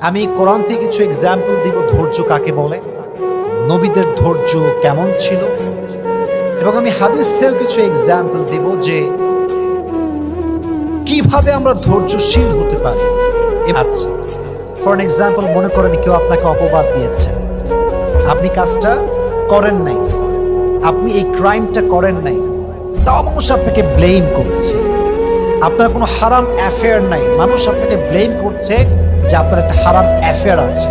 আমি কোরআন থেকে কিছু এক্সাম্পল দিব, ধৈর্য কাকে বলে? নবীদের ধৈর্য কেমন ছিল? এবং আমি হাদিস থেকেও কিছু এক্সাম্পল দিব যে কীভাবে আমরা ধৈর্যশীল হতে পারি। আচ্ছা ফর এক্সাম্পল মনে করেন কেউ আপনাকে অপবাদ দিয়েছে। আপনি কাজটা করেন নাই। আপনি এই ক্রাইমটা করেন নাই। তাও মানুষ আপনাকে ব্লেম করছে। আপনার কোনো হারাম অ্যাফেয়ার নাই। মানুষ আপনাকে ব্লেম করছে যে আপনার একটা হারাম অ্যাফেয়ার আছে।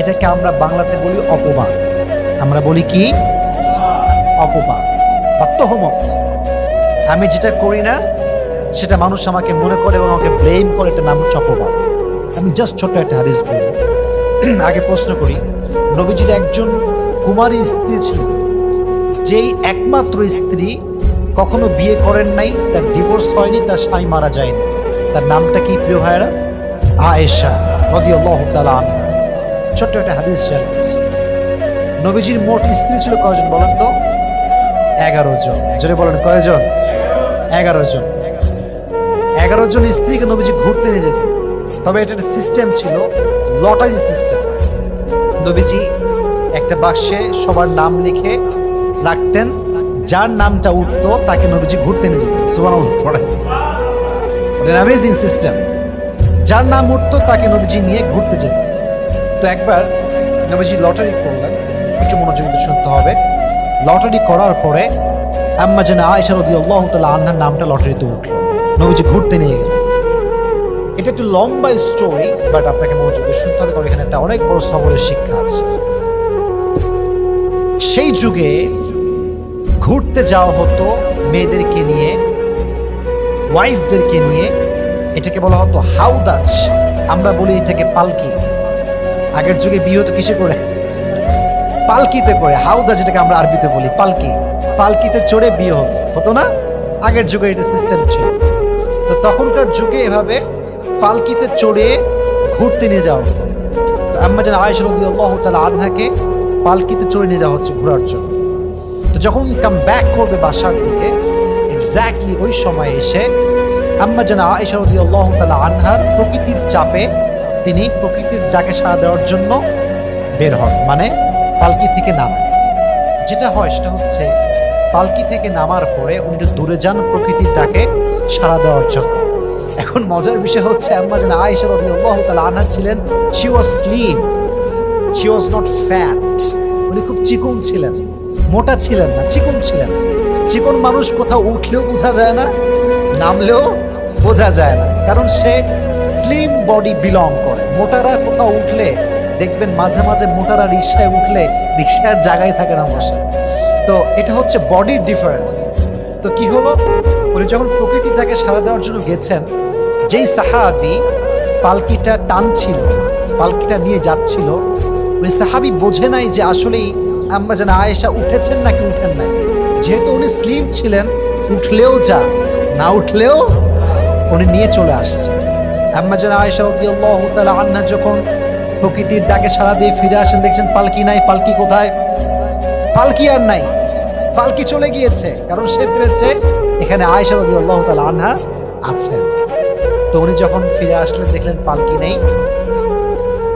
এটাকে আমরা বাংলাতে বলি অপবাদ। আমরা বলি কি? অপবাদ বা আমি যেটা করি না, সেটা মানুষ আমাকে মনে করে এবং আমাকে ব্লেম করে এটা নাম হচ্ছে অপবাদ। আমি জাস্ট ছোট্ট একটা হাদিস বলব আগে প্রশ্ন করি, নবীজির একজন কুমারী স্ত্রী ছিলেন, যেই একমাত্র স্ত্রী কখনো বিয়ে করেন নাই, তার ডিভোর্স হয়নি, তার স্বামী মারা যায়নি। তার নামটা কি প্রিয় ভাইরা আয়েশা। রাদিয়াল্লাহু আনহা। ছোট্ট একটা হাদিস শেয়ার করছি। নবীজির মোট স্ত্রী ছিল কয়জন বলেন তো? এগারো জন। যদি বলেন, কয়জন? এগারো জন। এগারো জন স্ত্রীকে নবীজি ঘুরতে নিয়ে যেত তবে এটার সিস্টেম ছিল লটারি সিস্টেম। নবীজি একটা বাক্সে সবার নাম লিখে রাখতেন, যার নামটা উঠতো, তাকে নবীজি ঘুরতে নিয়ে যেতেন। সুবহানাল্লাহ পড়ে অ্যামেজিং সিস্টেম যার নাম উঠতো তাকে নবীজি নিয়ে ঘুরতে যেত। তো একবার নবীজি লটারি করলেন, একটু মনোযোগ শুনতে হবে। লটারি করার পরে আম্মা যেন আয়সা রদি আল্লাহ তালা আন্নার নামটা লটারিতে উঠল। নবীজি ঘুরতে নিয়ে গেলেন। এটা একটু লম্বা স্টোরি বাট আপনাকে মনোযোগ শুনতে হবে, কারণ এখানে একটা অনেক বড় সবরের শিক্ষা আছে। সেই যুগে ঘুরতে যাওয়া হতো মেয়েদেরকে নিয়ে ওয়াইফদেরকে নিয়ে এটাকে বলা হতো হাউদাজ। আমরা বলি এটাকে পালকি। আগের যুগে বিয়ে হতো কিসে করে? পালকিতে করে। হাউদা যেটাকে আমরা আরবিতে বলি, পালকি। পালকিতে চড়ে বিয়ে হতো। হতো না? আগের যুগে এটা সিস্টেম ছিল। তো তখনকার যুগে এভাবে পালকিতে চড়ে ঘুরতে নিয়ে যাওয়া হতো। তো আম্মা যেন আয়েশা রাদিয়াল্লাহু তাআলা আনহাকে পালকিতে চড়ে নিয়ে যাওয়া হচ্ছে ঘোরার জন্য। তো যখন কাম ব্যাক করবে বাসার দিকে এক্স্যাক্টলি ওই সময় এসে আম্মা যেন আয়েশা রাদিয়াল্লাহু তাআলা আনহার প্রকৃতির চাপে তিনি প্রকৃতির ডাকে সাড়া দেওয়ার জন্য বের হন মানে পালকি থেকে নামেন যেটা হয় সেটা হচ্ছে পালকি থেকে নামার পরে উনি দূরে যান প্রকৃতির ডাকে সাড়া দেওয়ার জন্য। এখন মজার বিষয় হচ্ছে আম্মা যেন আয়েশা রাদিয়াল্লাহু তাআলা আনহা ছিলেন she was slim she was not fat উনি খুব চিকন ছিলেন, মোটা ছিলেন না, চিকন ছিলেন। চিকন মানুষ কোথাও উঠলেও বোঝা যায় না, নামলেও বোঝা যায় না। কারণ সে স্লিম বডি বিলং করে। মোটারা কোথাও উঠলে, দেখবেন মাঝে মাঝে মোটারা রিক্সায় উঠলে রিক্সার জায়গায় থাকে না বসে। তো এটা হচ্ছে বডির ডিফারেন্স তো কি হলো? উনি যখন প্রকৃতিটাকে সাড়া দেওয়ার জন্য গেছেন, যেই সাহাবি পালকিটা টানছিল, পালকিটা নিয়ে যাচ্ছিল, ওই সাহাবি বোঝে নাই যে আসলেই আম্মা যেন আয়েশা উঠেছেন নাকি উঠেন নাই। যেহেতু উনি স্লিম ছিলেন, উঠলেও যা, না উঠলেও উনি নিয়ে চলে আসছে। আম্মা যেন আয়েশা রাদিয়াল্লাহু তাআলা আনহা যখন প্রকৃতির ডাকে সাড়া দিয়ে ফিরে আসেন, দেখছেন পালকি নাই, পালকি কোথায়? পালকি আর নাই, পালকি চলে গিয়েছে, কারণ সে ভেবেছে এখানে আয়েশা রাদিয়াল্লাহু তাআলা আনহা আছেন তো উনি যখন ফিরে আসলেন, দেখলেন পালকি নেই।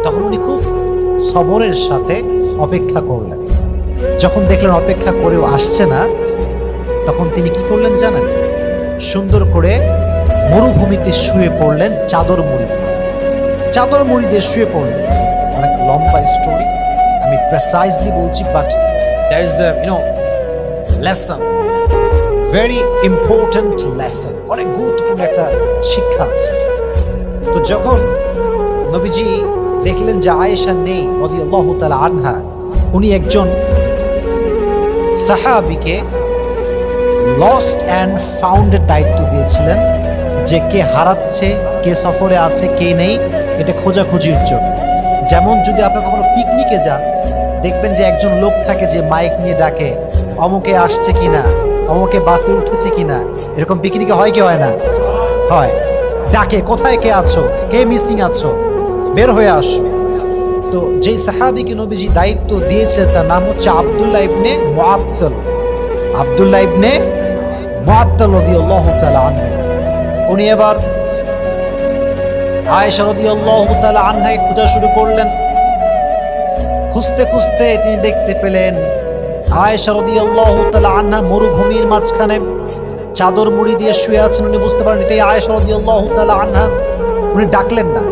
তখন উনি খুব সবরের সাথে অপেক্ষা করলেন। যখন দেখলেন অপেক্ষা করেও আসছে না, তখন তিনি কি করলেন জানেন? সুন্দর করে মরুভূমিতে শুয়ে পড়লেন চাদর মুড়ি দিয়ে চাদর মুড়ি দিয়ে শুয়ে পড়লেন। অনেক লম্বা স্টোরি আমি প্রেসাইজলি বলছি but there is you know lesson very important lesson অনেক গুরুত্বপূর্ণ একটা শিক্ষা আছে। তো যখন নবীজি দেখলেন যে আয়েশা নেই, রাদিয়াল্লাহু তাআলা আনহা, উনি একজন সাহাবিকে লস্ট অ্যান্ড ফাউন্ডের দায়িত্ব দিয়েছিলেন। যে কে হারাচ্ছে, কে সফরে আছে, কে নেই, এটা খোঁজাখুঁজির জন্য। যেমন যদি আপনি কখনো পিকনিকে যান, দেখবেন যে একজন লোক থাকে যে মাইক নিয়ে ডাকে, অমুকে আসছে কিনা, অমুকে বাসে উঠেছে কিনা। এরকম পিকনিকে হয় কি হয় না? হয়। ডাকে, কোথায় কে আছো? কে মিসিং আছো? বের হয়ে আসো। তো যেই সাহাবিকে নবীজি দায়িত্ব দিয়েছিলেন, তার নাম হচ্ছে আবদুল্লাহ ইবনে মুআত্তাল। আবদুল্লাহ ইবনে মুআত্তাল রাদিয়াল্লাহু তাআলা আনহু। উনি এবার আয়েশা রাদিয়াল্লাহু তাআলা আনহাকে খোঁজা শুরু করলেন। খুঁজতে খুঁজতে তিনি দেখতে পেলেন আয়েশা রাদিয়াল্লাহু তাআলা আনহা মরুভূমির মাঝখানে চাদর মুড়ি দিয়ে শুয়ে আছেন উনি বুঝতে পারেন এটাই আয়েশা রাদিয়াল্লাহু তাআলা আনহা উনি ডাকলেন না,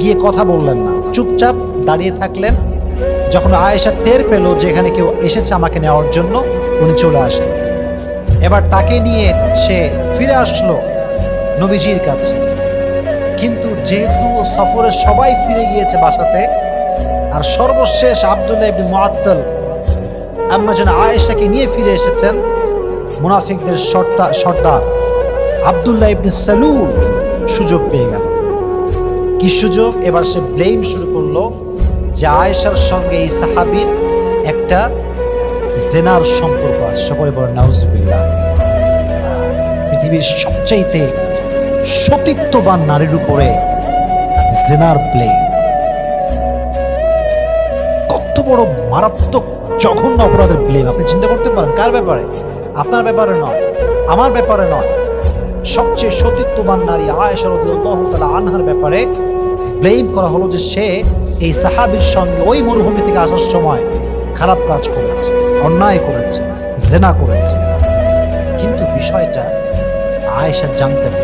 গিয়ে কথা বললেন না। চুপচাপ দাঁড়িয়ে থাকলেন। যখন আয়েশা টের পেল যে এখানে কেউ এসেছে আমাকে নেওয়ার জন্য, উনি চলে আসলেন। এবার তাকে নিয়ে সে ফিরে আসলো। নবীজির কাছে। কিন্তু যেহেতু সফরে সবাই ফিরে গিয়েছে বাসাতে, আর সর্বশেষ আবদুল্লাহ ইবনে মুআত্তাল যেন আয়েশাকে নিয়ে ফিরে এসেছেন, মুনাফিকদের সর্তা সর্দার আবদুল্লাহ ইবনে সালুল সুযোগ পেয়ে গেল। কি সুযোগ? এবার সে ব্লেম শুরু করল যে আয়েশার সঙ্গে এই সাহাবীর একটা জেনার সম্পর্ক আছে। সকলে বলেন, নাউজুবিল্লাহ। পৃথিবীর সবচাইতে সতীত্ববান নারীর উপরে জেনার প্লে। কত বড় মারাত্মক জঘন্য অপরাধের ব্লেম আপনি চিন্তা করতে পারেন, কার ব্যাপারে? আপনার ব্যাপারে নয়, আমার ব্যাপারে নয়। সবচেয়ে সতীত্ববান নারী আয়েশা রাদিয়াল্লাহু আনহার ব্যাপারে ব্লেম করা হলো যে সে এই সাহাবীর সঙ্গে ওই মরুভূমি থেকে আসার সময় খারাপ কাজ করেছে, অন্যায় করেছে, জেনা করেছে। কিন্তু বিষয়টা আয়েশা জানতেন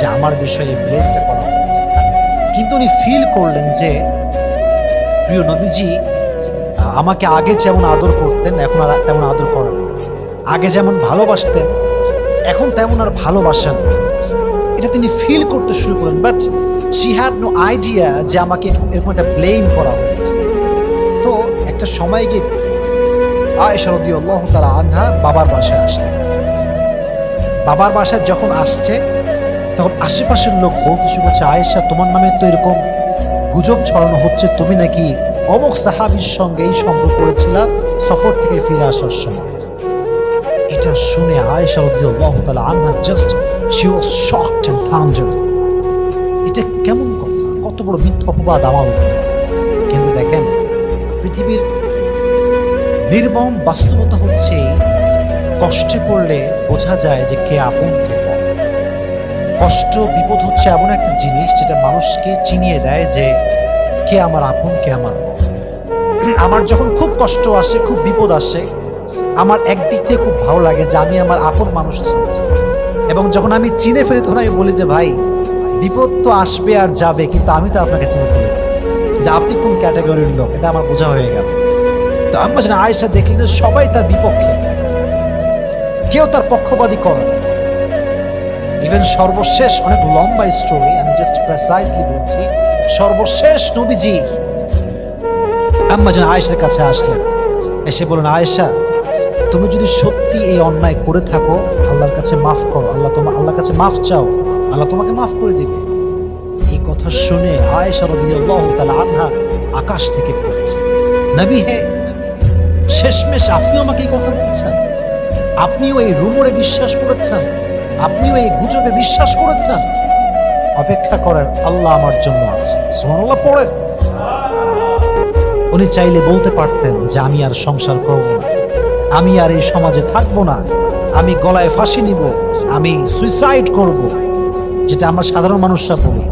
যে আমার বিষয়ে ব্লেমটা করা হয়েছে। কিন্তু উনি ফিল করলেন যে, প্রিয় নবীজি, আমাকে আগে যেমন আদর করতেন, এখন আর তেমন আদর করেন আগে যেমন ভালোবাসতেন, এখন তেমন আর ভালোবাসেন। এটা তিনি ফিল করতে শুরু করেন but she had no idea যে আমাকে এরকম একটা ব্লেম করা হয়েছে। তো একটা সময় গিয়ে আয়েশা রাদিয়াল্লাহু তাআলা আনহা বাবার বাসায় আসলেন। বাবার বাসায় যখন আসছে তখন আশেপাশের লোক বলতে শুরু করছে আয়েশা, তোমার নামে তো এরকম গুজব ছড়ানো হচ্ছে, তুমি নাকি অমুক সাহাবির সঙ্গে এই সম্পর্ক করেছিলা সফর থেকে ফিরে আসার সময়? এটা শুনে আয়েশা রাদিয়াল্লাহু তাআলা আনহা just she was shocked and এটা কেমন কথা? কত বড় মিথ্যা অপবাদ আমার কিন্তু দেখেন, পৃথিবীর নির্মম বাস্তবতা হচ্ছে কষ্টে পড়লে বোঝা যায় যে কে আপন কে কষ্ট বিপদ হচ্ছে এমন একটা জিনিস যেটা মানুষকে চিনিয়ে দেয় যে কে আমার আপন, কে আমার আমার যখন খুব কষ্ট আসে, খুব বিপদ আসে, আমার একদিক থেকে খুব ভালো লাগে যে আমি আমার আপন মানুষ চিনছি। এবং যখন আমি চিনে ফেলি, তখন আমি বলি যে, ভাই, বিপদ তো আসবে আর যাবে, কিন্তু আমি তো আপনাকে চিনে ফেলি যে আপনি কোন ক্যাটাগরির লোক এটা আমার বোঝা হয়ে গেল। তো আমি বলছি আয়েশা দেখলেন সবাই তার বিপক্ষে। কেউ তার পক্ষপাতী করে ইভেন সর্বশেষ, অনেক লম্বা স্টোরি আমি জাস্ট প্রেসাইজলি বলছি, সর্বশেষ নবীজি আম্মা যেন আয়েশার কাছে আসলেন। এসে বলেন আয়েশা, তুমি যদি সত্যি এই অন্যায় করে থাকো, আল্লাহর কাছে মাফ করো, আল্লাহ তোমার আল্লাহর কাছে মাফ চাও, আল্লাহ তোমাকে মাফ করে দিবে। এই কথা শুনে আয়েশা রাদিয়াল্লাহু তাআলা আনহা আকাশ থেকে পড়েছে। নবী হে, শেষমেশ আপনিও আমাকে এই কথা বলছেন। আপনিও এই রুমরে বিশ্বাস করেছেন। আপনিও এই গুজবে বিশ্বাস করেছেন? অপেক্ষা করেন, আল্লাহ আমার জন্য আছে। সুবহানাল্লাহ, পড়েন। উনি চাইলে বলতে পারতেন যে আমি আর সংসার করব না। আমি আর এই সমাজে থাকব না। আমি গলায় ফাঁসি নিব। আমি সুইসাইড করব। যেটা আমরা সাধারণ মানুষরা বলি।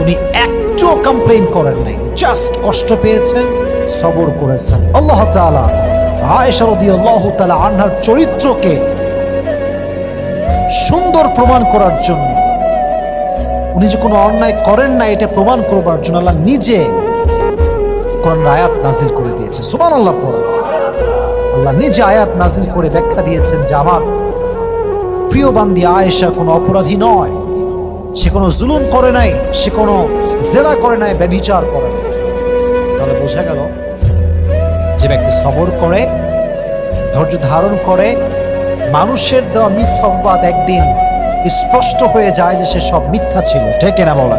উনি একটুও কমপ্লেন করেন নাই। জাস্ট কষ্ট পেয়েছেন, সবর করেছেন। আল্লাহ তাআলা আয়েশা রাদিয়াল্লাহু তাআলা আনহার চরিত্রকে সুন্দর প্রমাণ করার জন্য। উনি যে কোনো অন্যায় করেন না, এটা প্রমাণ করবার জন্য আল্লাহ নিজে কোরআন আয়াত নাজিল করে দিয়েছে সুমান আল্লাহ আল্লাহ নিজে আয়াত নাজিল করে ব্যাখ্যা দিয়েছেন যে আমার প্রিয় বান্দি আয়েশা কোনো অপরাধী নয়। সে কোনো জুলুম করে নাই, সে কোনো জেরা করে নাই, ব্যভিচার করে তাহলে বোঝা গেল যে ব্যক্তি সবর করে, ধৈর্য ধারণ করে মানুষের দেওয়া মিথ্যা অপবাদ একদিন স্পষ্ট হয়ে যায় যে সে সব মিথ্যা ছিল। ঠিক না বলা